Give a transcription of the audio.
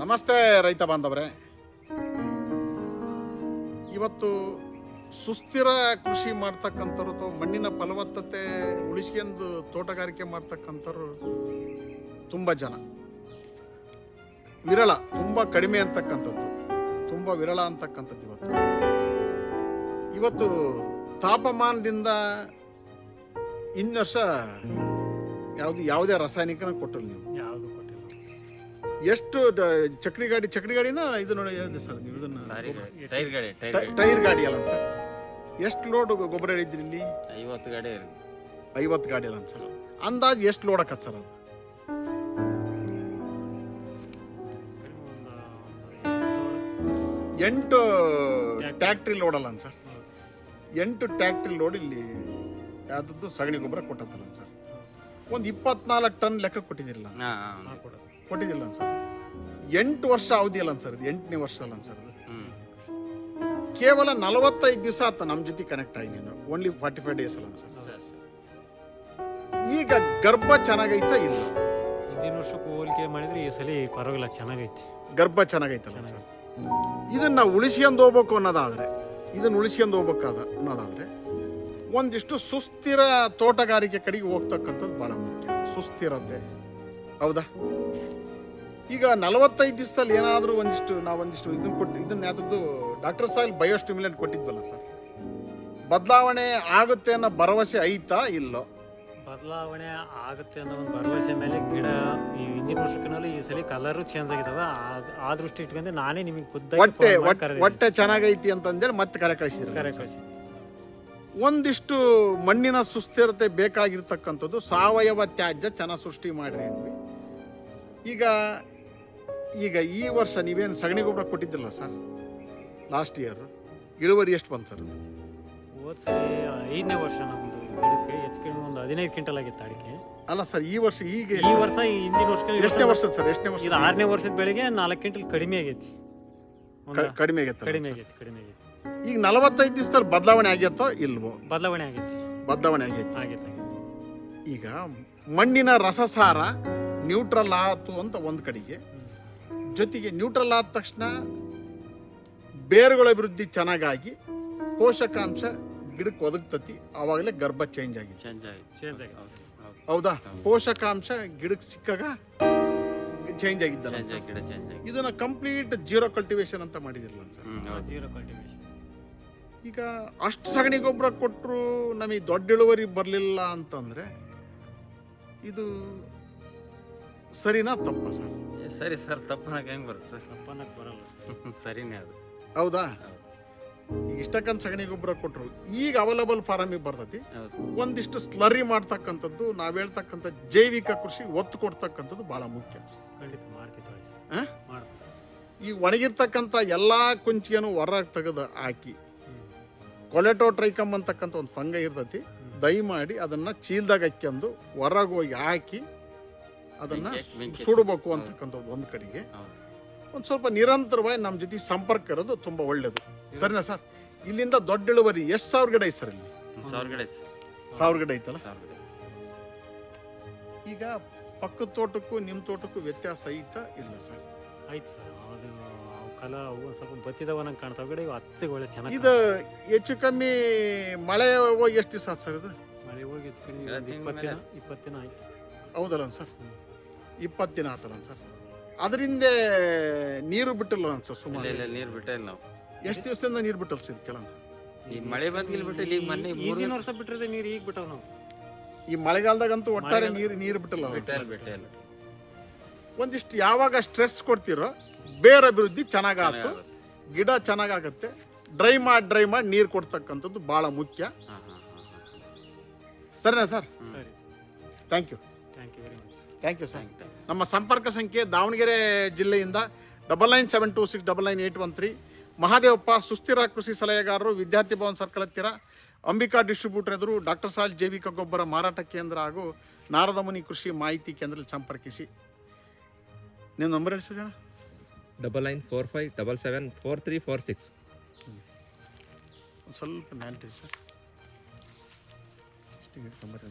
ನಮಸ್ತೆ ರೈತ ಬಾಂಧವರೇ. ಇವತ್ತು ಸುಸ್ಥಿರ ಕೃಷಿ ಮಾಡ್ತಕ್ಕಂಥವ್ರು ಅಥವಾ ಮಣ್ಣಿನ ಫಲವತ್ತತೆ ಉಳಿಸ್ಕೊಂಡು ತೋಟಗಾರಿಕೆ ಮಾಡ್ತಕ್ಕಂಥವ್ರು ತುಂಬ ಜನ. ವಿರಳ, ತುಂಬ ಕಡಿಮೆ ಅಂತಕ್ಕಂಥದ್ದು, ತುಂಬ ವಿರಳ ಅಂತಕ್ಕಂಥದ್ದು ಇವತ್ತು. ಇವತ್ತು ತಾಪಮಾನದಿಂದ ಇನ್ನು ವರ್ಷ ಯಾವುದು, ಯಾವುದೇ ರಾಸಾಯನಿಕನ ಕೊಟ್ಟರು ನೀವು. ಯಾವುದು ಎಷ್ಟು ಚಕ್ರಿ ಗಾಡಿ ಚಕ್ರಿ ಗಾಡಿನ? ಇದು ನೋಡಿ ಸರ್ ನೀವು ಇದನ್ನ. ಟೈರ್ ಗಾಡಿ ಅಲ್ಲ ಸರ್. ಎಷ್ಟು ಲೋಡ್ ಗೊಬ್ಬರ ಹೇಳಿದ್ರಿ ಇಲ್ಲಿ? ಐವತ್ತು ಗಾಡಿ ಐವತ್ತು ಗಾಡಿ ಅಲ್ಲ ಸರ್. ಅಂದಾಜು ಎಷ್ಟು ಲೋಡ್ ಹಾಕತ್ ಸರ್ ಅದು? ಎಂಟು ಟ್ಯಾಕ್ಟ್ರಿ ಲೋಡ್ ಅಲ್ಲ ಸರ್. ಎಂಟು ಟ್ಯಾಕ್ಟ್ರಿ ಲೋಡ್ ಇಲ್ಲಿ ಯಾವ್ದು ಸಗಣಿ ಗೊಬ್ಬರ ಕೊಟ್ಟತ್ತಲ್ಲ ಸರ್. ಒಂದು ಇಪ್ಪತ್ನಾಲ್ಕು ಟನ್ ಲೆಕ್ಕ ಕೊಟ್ಟಿದಿರಲ್ಲ ಕೊಟ್ಟಿದ್ದಿಲ್ಲ ಸರ್. ಎಂಟು ವರ್ಷ ಅವಧಿ ಅಲ್ಲ ಸರ್ ಇದು. ಎಂಟನೇ ವರ್ಷ ಅಲ್ಲ ಸರ್ ಕೇವಲ ನಲವತ್ತೈದು ದಿವಸ ಆತ ನಮ್ಮ ಜೊತೆ ಕನೆಕ್ಟ್ ಆಗಿ ನೀನು. ಓನ್ಲಿ ಫಾರ್ಟಿ ಫೈವ್ ಡೇಸ್ ಅಲ್ಲ ಸರ್ ಈಗ ಗರ್ಭ ಚೆನ್ನಾಗೈತ ಇಲ್ಲ? ಹಿಂದಿನ ವರ್ಷಕ್ಕೂ ಹೋಲಿಕೆ ಮಾಡಿದ್ರೆ ಈ ಸಲ ಪರವಾಗಿಲ್ಲ ಚೆನ್ನಾಗೈತಿ. ಗರ್ಭ ಚೆನ್ನಾಗೈತಲ್ಲ ಸರ್. ಇದನ್ನ ಉಳಿಸ್ಕೊಂಡು ಹೋಗ್ಬೇಕು ಅನ್ನೋದಾದ್ರೆ ಇದನ್ನ ಉಳಿಸ್ಕೊಂಡು ಹೋಗ್ಬೇಕಾದ ಅನ್ನೋದಾದ್ರೆ ಒಂದಿಷ್ಟು ಸುಸ್ಥಿರ ತೋಟಗಾರಿಕೆ ಕಡೆಗೆ ಹೋಗ್ತಕ್ಕಂಥದ್ದು ಬಹಳ ಮುಖ್ಯ. ಸುಸ್ಥಿರತೆ. ಹೌದಾ? ಈಗ ನಲವತ್ತೈದು ದಿವಸದಲ್ಲಿ ಏನಾದರೂ ಒಂದಿಷ್ಟು ನಾವು ಒಂದಿಷ್ಟು ಇದನ್ನು ಕೊಟ್ಟು ಇದನ್ನ ಯಾವ್ದದ್ದು ಡಾಕ್ಟರ್ ಸಾಯಿಲ್ ಬಯೋಸ್ಟಿಮ್ಯುಲೆಂಟ್ ಕೊಟ್ಟಿದ್ವಲ್ಲ ಸರ್. ಬದಲಾವಣೆ ಆಗುತ್ತೆ ಅನ್ನೋ ಭರವಸೆ ಐತಾ ಇಲ್ಲೋ? ಬದಲಾವಣೆ ಆಗುತ್ತೆ ಅನ್ನೋ ಒಂದು ಭರವಸೆ ಮೇಲೆ ಗಿಡ ಈ ಹಿಂದಿನ ವರ್ಷಕ್ಕಿನಲ್ಲಿ ಈ ಸಲ ಕಲರು ಚೇಂಜ್ ಆಗಿದಾವ. ಆ- ದೃಷ್ಟಿ ಇಟ್ಕೊಂಡು ನಾನೇ ನಿಮಗೆ ಖುದ್ದಾಗಿ ಒಟ್ಟೆ- ಮಾಡಿ ಕರೆದಿದ್ದೀನಿ. ಹೊಟ್ಟೆ ಚೆನ್ನಾಗೈತಿ ಅಂತಂದೇಳಿ ಮತ್ತೆ ಕರೆ ಕಳಿಸಿದ್ರು ಕರೆ ಕಳಿಸಿ ಒಂದಿಷ್ಟು ಮಣ್ಣಿನ ಸುಸ್ಥಿರತೆ ಬೇಕಾಗಿರ್ತಕ್ಕಂಥದ್ದು ಸಾವಯವ ತ್ಯಾಜ್ಯ ಚೆನ್ನಾಗಿ ಸೃಷ್ಟಿ ಮಾಡ್ರಿ ಅಂದ್ವಿ. ಈಗ ಈಗ ಈ ವರ್ಷ ನೀವೇನು ಸಗಣಿ ಗೊಬ್ಬರ ಕೊಟ್ಟಿದ್ದಿಲ್ಲ ಸರ್? ಲಾಸ್ಟ್ ಇಯರ್ ಇಳುವರಿ ಎಷ್ಟು ಬಂತು ಸರ್? ಹೋದ್ ಸರಿ ಐದನೇ ವರ್ಷ ನಮ್ದು ಗಿಡಕ್ಕೆ ಹೆಚ್ಚು ಕಡಿಮೆ ಒಂದು ಹದಿನೈದು ಕ್ವಿಂಟಲ್ ಆಗಿತ್ತು ಅಡಿಕೆ. ಅಲ್ಲ ಸರ್ ಈ ವರ್ಷ ಈಗ ಈ ವರ್ಷ ಈ ಹಿಂದಿನ ವರ್ಷ ಎಷ್ಟನೇ ವರ್ಷ ಸರ್ ಎಷ್ಟನೇ ವರ್ಷ ಇದು ಆರನೇ ವರ್ಷದ ಬೆಳೆಗೆ ನಾಲ್ಕು ಕ್ವಿಂಟಲ್ ಕಡಿಮೆ ಆಗೈತಿ. ಒಂದು ಕ- ಕಡಿಮೆ ಆಗೈತೆ ಕಡಿಮೆ ಆಗೈತಿ ಕಡಿಮೆ ಆಗೈತಿ. ಈಗ ನಲವತ್ತೈದು ದಿವಸದಲ್ಲಿ ಬದಲಾವಣೆ ಆಗೈತೋ ಇಲ್ವೋ? ಬದಲಾವಣೆ ಆಗೈತಿ. ಬದಲಾವಣೆ ಆಗೈತಿ. ಆಗೈತೆ ಆಗೈತಿ. ಈಗ ಮಣ್ಣಿನ ರಸಸಾರ ನ್ಯೂಟ್ರಲ್ ಆತು ಅಂತ ಒಂದು ಕಡೆಗೆ. ಜೊತೆಗೆ ನ್ಯೂಟ್ರಲ್ ಆದ ತಕ್ಷಣ ಬೇರುಗಳ ಅಭಿವೃದ್ಧಿ ಚೆನ್ನಾಗಾಗಿ ಪೋಷಕಾಂಶ ಗಿಡಕ್ಕೆ ಒದಗ್ತತಿ ಆವಾಗಲೇ ಗರ್ಭ ಚೇಂಜ್ ಆಗಿದೆ. ಆಗಿ ಹೌದು ಪೋಷಕಾಂಶ ಗಿಡಕ್ಕೆ ಸಿಕ್ಕಾಗ ಚೇಂಜ್ ಆಗಿದ್ದಲ್ಲ ಚೇಂಜ್ ಆಗಿ ಗಿಡ ಚೇಂಜ್ ಆಗಿ ಇದನ್ನ ಕಂಪ್ಲೀಟ್ ಜೀರೋ ಕಲ್ಟಿವೇಶನ್ ಅಂತ ಮಾಡಿದಿರಲ್ಲ ಸರ್ ಈಗ ಅಷ್ಟು ಸಗಣಿ ಗೊಬ್ಬರ ಕೊಟ್ಟರು ನಮಗೆ ದೊಡ್ಡ ಇಳುವರಿ ಬರಲಿಲ್ಲ ಅಂತಂದ್ರೆ ಇದು ಸರಿನಾ ತಪ್ಪ ಸರ್? ಸರಿ ಸರ್ ತಪ್ಪನಾಗ ಹೆಂಗ್ ಬರುತ್ತೆ ಸರ್? ತಪ್ಪನಾಗ ಬರಲ್ಲ. ಸರಿನೇ ಅದು. ಹೌದಾ? ಈಗ ಇಷ್ಟಕ್ಕಂತ ಸಗಣಿ ಗೊಬ್ಬರ ಕೊಟ್ಟರು ಈಗ ಅವೈಲಬಲ್ ಫಾರಮಿಗೆ ಬರ್ತೈತಿ. ಒಂದಿಷ್ಟು ಸ್ಲರಿ ಮಾಡ್ತಕ್ಕಂಥದ್ದು ನಾವು ಹೇಳ್ತಕ್ಕಂಥ ಜೈವಿಕ ಕೃಷಿ ಒತ್ತು ಕೊಡ್ತಕ್ಕಂಥದ್ದು ಬಹಳ ಮುಖ್ಯ. ಖಂಡಿತ ಮಾಡ್ತೀವಿ ತಗೊಳ್ಳಿ ಮಾಡ್ತೀವಿ. ಈ ಒಣಗಿರ್ತಕ್ಕಂಥ ಎಲ್ಲ ಕುಂಚಿಯನ್ನು ಹೊರಗೆ ತೆಗೆದು ಹಾಕಿ. ಕೊಲೆಟೋ ಟ್ರೈಕಮ್ ಅಂತಕ್ಕಂಥ ಒಂದು ಫಂಗ ಇರ್ತೈತಿ. ದಯಮಾಡಿ ಅದನ್ನ ಚೀಲ್ದಾಗ ಹಾಕ್ಯಂದು ಹೊರಗೆ ಹೋಗಿ ಹಾಕಿ ಅದನ್ನ. ಸುಡಬೇಕು ಅಂತಕ್ಕಂಥದ್ದು ಒಂದು ಕಡೆಗೆ. ಒಂದು ಸ್ವಲ್ಪ ನಿರಂತರವಾಗಿ ನಮ್ಮ ಜೊತೆ ಸಂಪರ್ಕ ಇರೋದು ತುಂಬ ಒಳ್ಳೇದು. ಸರಿನಾ ಸರ್? ಇಲ್ಲಿಂದ ದೊಡ್ಡ ಇಳುವರಿ ಎಷ್ಟು ಸಾವಿರ ಗಿಡ ಐತೆ ಸರ್ ಇಲ್ಲಿ? ಸಾವಿರ ಗಿಡ ಐತೆ ಸರ್. ಸಾವಿರ ಗಿಡ ಐತಲ್ಲ? ಈಗ ಪಕ್ಕದ ತೋಟಕ್ಕೂ ನಿಮ್ಮ ತೋಟಕ್ಕೂ ವ್ಯತ್ಯಾಸ ಐತಾ ಇಲ್ಲ ಸರ್? ಆಯ್ತು ಸರ್. ಅದು ಕಲ ಸ್ವಲ್ಪ ಕಾಣ್ತಾವ. ಗಿಡ ಇವು ಹಚ್ಚಗೆ ಒಳ್ಳೆ ಚೆನ್ನಾಗಿ ಇದು ಹೆಚ್ಚು ಕಮ್ಮಿ ಮಳೆ ಹೋಗಿ ಎಷ್ಟು ದಿವಸ ಆಯ್ತು ಸರ್ ಇದು? ಮಳೆ ಹೋಗಿ ಹೆಚ್ಚು ಆಯ್ತು. ಹೌದಲ್ಲ ಸರ್? ಇಪ್ಪತ್ತು ದಿನ ಆತಲ್ಲ ಸರ್? ಅದರಿಂದ ನೀರು ಬಿಟ್ಟಿಲ್ಲ ಸರ್ ಇಲ್ಲ ಸುಮಾರು ನೀರು ನೀರ್ ಬಿಟ್ಟೇ ಇಲ್ಲ ನಾವು. ಎಷ್ಟು ದಿವಸದಿಂದ ನೀರು ಬಿಟ್ಟಲ್ಲ ಸರ್ ಕೆಲ ಈ ಮಳೆ ಬಂದ್ಗಿಲ್ ಬಿಟ್ಟು ಇಲ್ಲಿ ಮೊನ್ನೆ ಈ- ಮೂರು ಈಗಿನ ವರ್ಷ ಬಿಟ್ಟಿರೋದೇ ನೀರು ಈಗ ಬಿಟ್ಟವ್ ನಾವು. ಈ ಮಳೆಗಾಲದಾಗಂತೂ ಒಟ್ಟಾರೆ ನೀರು ನೀರು ಬಿಟ್ಟಲ್ಲ ಬಿಟ್ಟೇ ಇಲ್ಲ ಬಿಟ್ಟೇ ಇಲ್ಲ. ಒಂದಿಷ್ಟು ಯಾವಾಗ ಸ್ಟ್ರೆಸ್ ಕೊಡ್ತಿರೋ ಬೇರ ಅಭಿವೃದ್ಧಿ ಚೆನ್ನಾಗಾಯ್ತು ಚೆನ್ನಾಗಾಗುತ್ತೆ. ಗಿಡ ಚೆನ್ನಾಗಾಗತ್ತೆ. ಡ್ರೈ ಮಾಡಿ ಡ್ರೈ ಮಾಡಿ ನೀರು ಕೊಡ್ತಕ್ಕಂಥದ್ದು ಭಾಳ ಮುಖ್ಯ. ಹಾ ಹಾ ಹಾ ಹಾ ಸರಿನಾ ಸರ್ ಸರಿ. Thank you. Thank you sir ನಮ್ಮ ಸಂಪರ್ಕ ಸಂಖ್ಯೆ ದಾವಣಗೆರೆ ಜಿಲ್ಲೆಯಿಂದ double nine seven two six double nine eight one three Mahadevappa ಸುಸ್ಥಿರ ಕೃಷಿ ಸಲಹೆಗಾರರು ವಿದ್ಯಾರ್ಥಿ ಭವನ್ ಸರ್ಕಲ್ ಹತ್ತಿರ. ಅಂಬಿಕಾ ಡಿಸ್ಟ್ರಿಬ್ಯೂಟರ್ ಎದುರು ಡಾಕ್ಟರ್ ಸಾಲ್ ಜೈವಿಕ ಗೊಬ್ಬರ ಮಾರಾಟ ಕೇಂದ್ರ ಹಾಗೂ ನಾರದಮುನಿ ಕೃಷಿ ಮಾಹಿತಿ ಕೇಂದ್ರದಲ್ಲಿ ಸಂಪರ್ಕಿಸಿ. ನಿಮ್ಮ ನಂಬರ್ ಹೇಳಿ sir double nine four five double seven four three four six ಸ್ವಲ್ಪ ಮ್ಯಾಲ್ರಿ ಸರ್. ನಂಬರ್